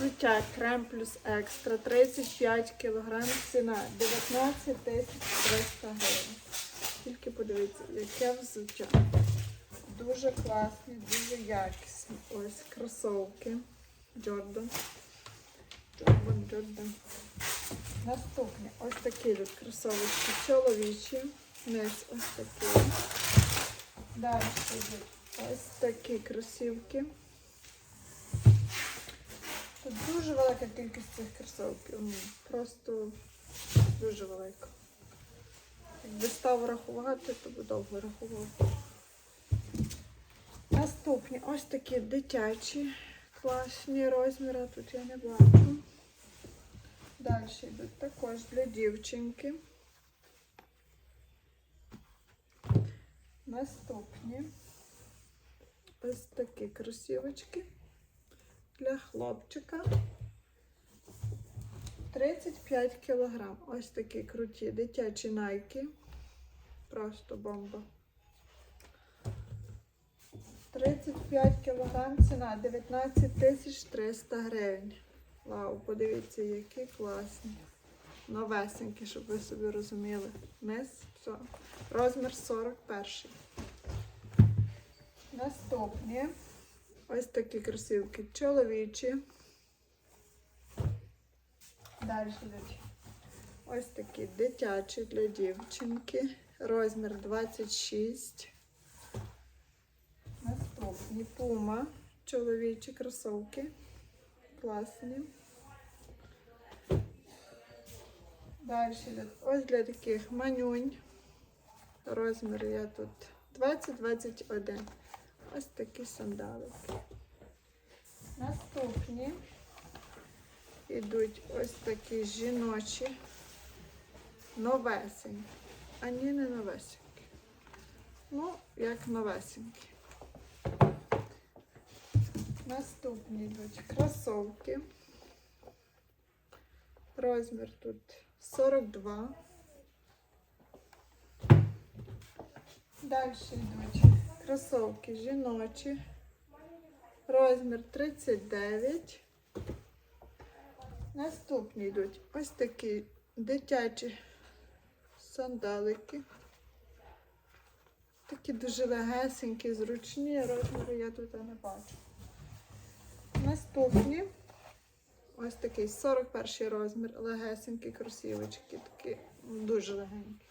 взуття крем плюс екстра 35 кг, ціна 19 300 гривень. Тільки подивіться, яке взуття. Дуже класні, дуже якісні. Ось кросовки. Джордан. Джордан, Джордан. Наступні ось такі тут кросовочки чоловічі. Низ ось такі. Далі ось такі кросівки. Тут дуже велика кількість цих кросовків. Ну, Просто дуже велика. Якби став рахувати, то би довго рахував. Наступні ось такі дитячі, класні розміри. Тут я не бачу. Далі йдуть також для дівчинки. Наступні ось такі кросівочки для хлопчика. 35 кілограм. Ось такі круті дитячі найки. Просто бомба. 35 кілограм, ціна 19 тисяч 300 гривень. Вау, подивіться, які класні. Новесенькі, щоб ви собі розуміли. Низ, все. Розмір 41. Наступні. Ось такі кросівки чоловічі. Далі йдуть ось такі дитячі для дівчинки. Розмір 26. Наступні пума. Чоловічі кросовки. Класні. Далі йдуть ось для таких манюнь. Розмір я тут 20-21. Ось такі сандалики. Наступні йдуть ось такі жіночі, новесенькі. А ні, не новесенькі. Ну, як новесенькі. Наступні йдуть кросовки. Розмір тут 42. Далі йдуть кросовки жіночі. Розмір 39. Наступні йдуть ось такі дитячі сандалики. Такі дуже легесенькі, зручні, розміру я тут не бачу. Наступні ось такий 41 розмір, легесенькі кросівочки, такі дуже легенькі.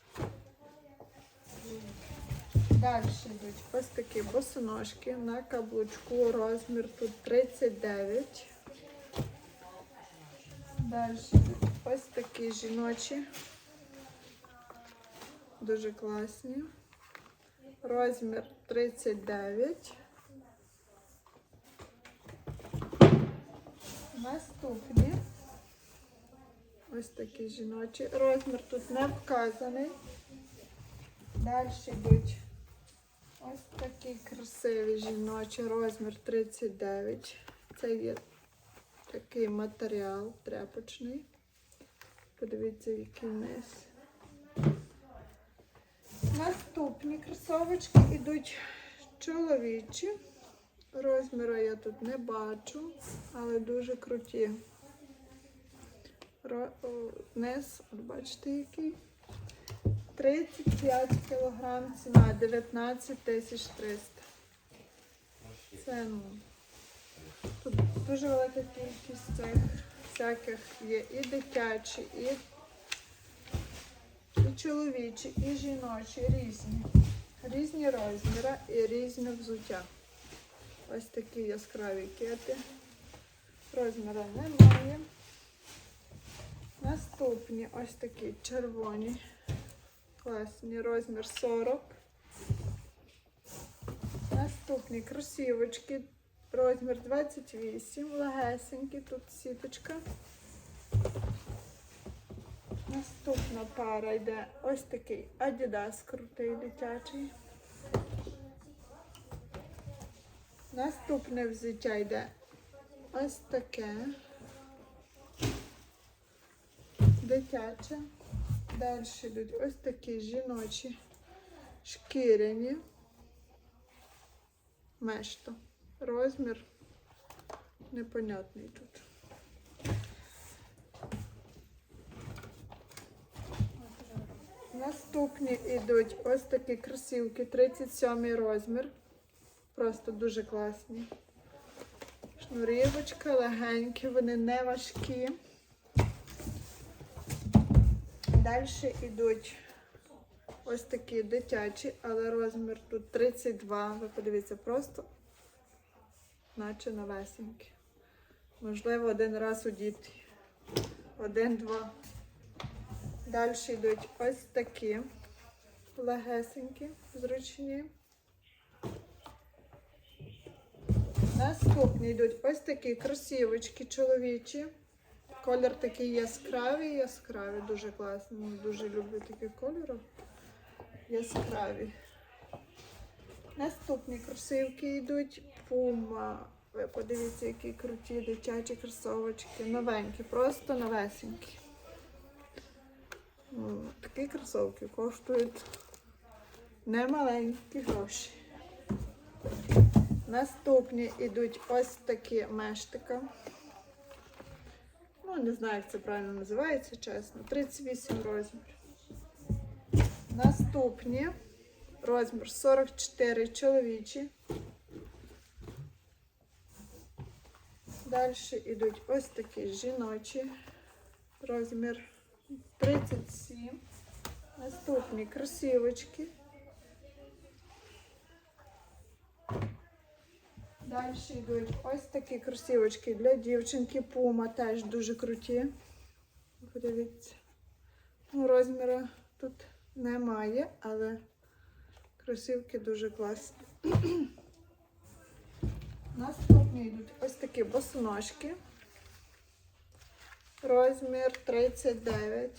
Далі йдуть ось такі босоножки на каблучку, розмір тут 39. Далі йдуть ось такі жіночі, дуже класні. Розмір 39. Наступні. Ось такі жіночі. Розмір тут не вказаний. Далі йдуть ось такі красиві жіночі, розмір 39. Це є такий матеріал тряпочний. Подивіться, який низ. Наступні кросовочки йдуть чоловічі. Розміру я тут не бачу, але дуже круті. Низ, от бачите, який? 35 кг, ціна 19 тисяч 300. Це ну. Тут дуже велика кількість цих всяких є і дитячі, і, і чоловічі, і жіночі, різні. Різні розміри і різне взуття. Ось такі яскраві кети. Розміру немає. Наступні ось такі червоні. Класні, розмір 40. Наступні кросівочки, розмір 28, легесенькі, тут сіточка. Наступна пара йде ось такий Adidas крутий дитячий. Наступне взуття йде ось таке. Дитяче. Далі йдуть ось такі жіночі шкіряні. Мешто. Розмір непонятний тут. Наступні йдуть ось такі кросівки, 37 розмір. Просто дуже класні. Шнурівочка, легенькі, вони не важкі. Далі йдуть ось такі дитячі, але розмір тут 32. Ви подивіться, просто наче новесенькі. Можливо, один раз у діти. Один-два. Далі йдуть ось такі легесенькі, зручні. Наступні йдуть ось такі кросівочки чоловічі. Колір такий яскравий, яскравий, дуже класний. Дуже люблю такі кольори. Яскраві. Наступні кросівки йдуть Puma. Ви подивіться, які круті дитячі кросовочки. Новенькі, просто новесенькі. Такі кросовки коштують немаленькі гроші. Наступні йдуть ось такі мештика. Ну, не знаю, як це правильно називається, чесно. 38 розмір. Наступні розмір 44 чоловічі. Далі йдуть ось такі жіночі. Розмір 37. Наступні кросівочки. Далі йдуть ось такі кросівочки для дівчинки. Puma теж дуже круті. Подивіться. Ну, розміру тут немає, але кросівки дуже класні. Наступні йдуть ось такі босоножки. Розмір 39.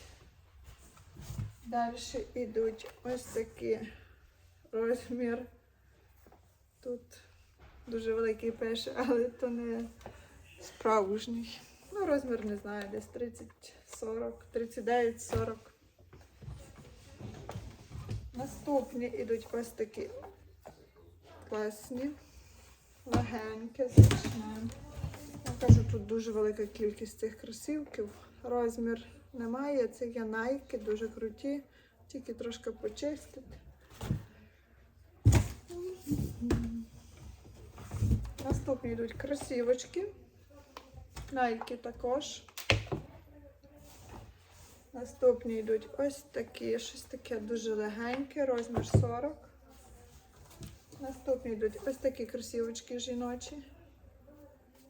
Далі йдуть ось такі розмір. Тут дуже великий пише, але то не справжній. Ну, розмір не знаю, десь 30, 40, 39, 40. Наступні йдуть ось такі класні, легенькі, зручні. Я кажу, тут дуже велика кількість цих кросівків. Розмір немає. Це є найки, дуже круті, тільки трошки почистити. Наступні йдуть кросівочки. Найки також. Наступні йдуть ось такі, щось таке дуже легеньке, розмір 40. Наступні йдуть ось такі кросівочки жіночі.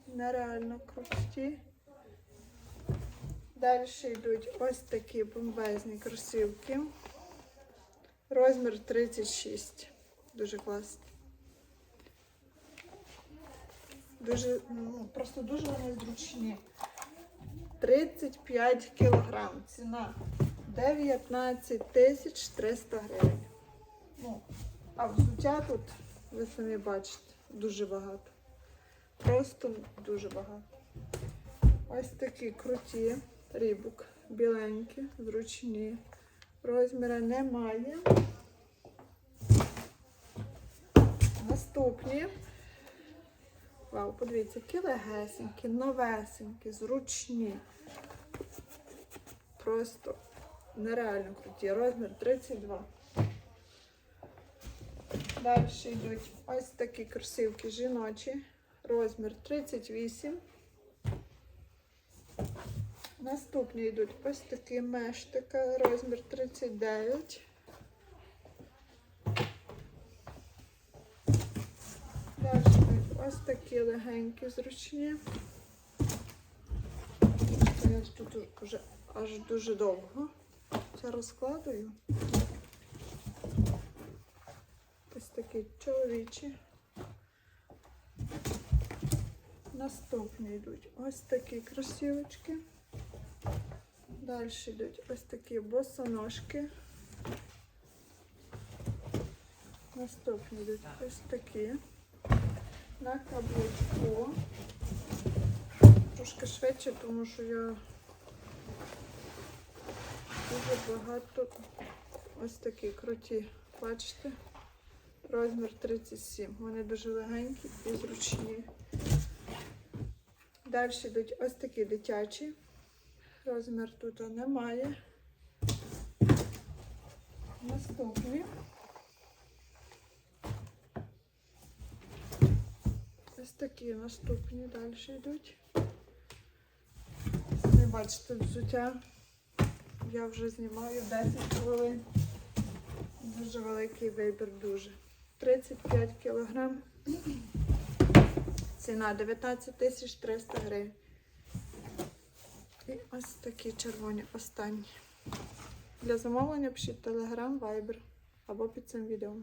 Нереально круті. Далі йдуть ось такі бомбезні кросівки. Розмір 36. Дуже класні. Дуже, ну, просто дуже вони зручні. 35 кілограм. Ціна 19 тисяч 300 гривень. Ну, а взуття тут, ви самі бачите, дуже багато. Просто дуже багато. Ось такі круті рібок, біленькі, зручні. Розміра немає. Наступні. Вау, подивіться, які легесенькі, новесенькі, зручні. Просто нереально круті. Розмір 32. Далі йдуть ось такі кросівки жіночі. Розмір 38. Наступні йдуть ось такі мештика, розмір 39. Далі йдуть ось такі легенькі, зручні. Я тут вже аж дуже довго. Це розкладую. Ось такі чоловічі. Наступні йдуть ось такі кросівочки. Далі йдуть ось такі босоножки. Наступні йдуть ось такі. На каблучку. Трошки швидше, тому що я дуже багато ось такі круті. Бачите? Розмір 37. Вони дуже легенькі і зручні. Далі йдуть ось такі дитячі. Розмір тут немає. Наступні. Такі наступні далі йдуть. Не бачите взуття. Я вже знімаю 10 хвилин. Дуже великий вибір, дуже. 35 кілограм. Ціна 19 тисяч 300 гривень. І ось такі червоні останні. Для замовлення пишіть Telegram, Viber або під цим відео.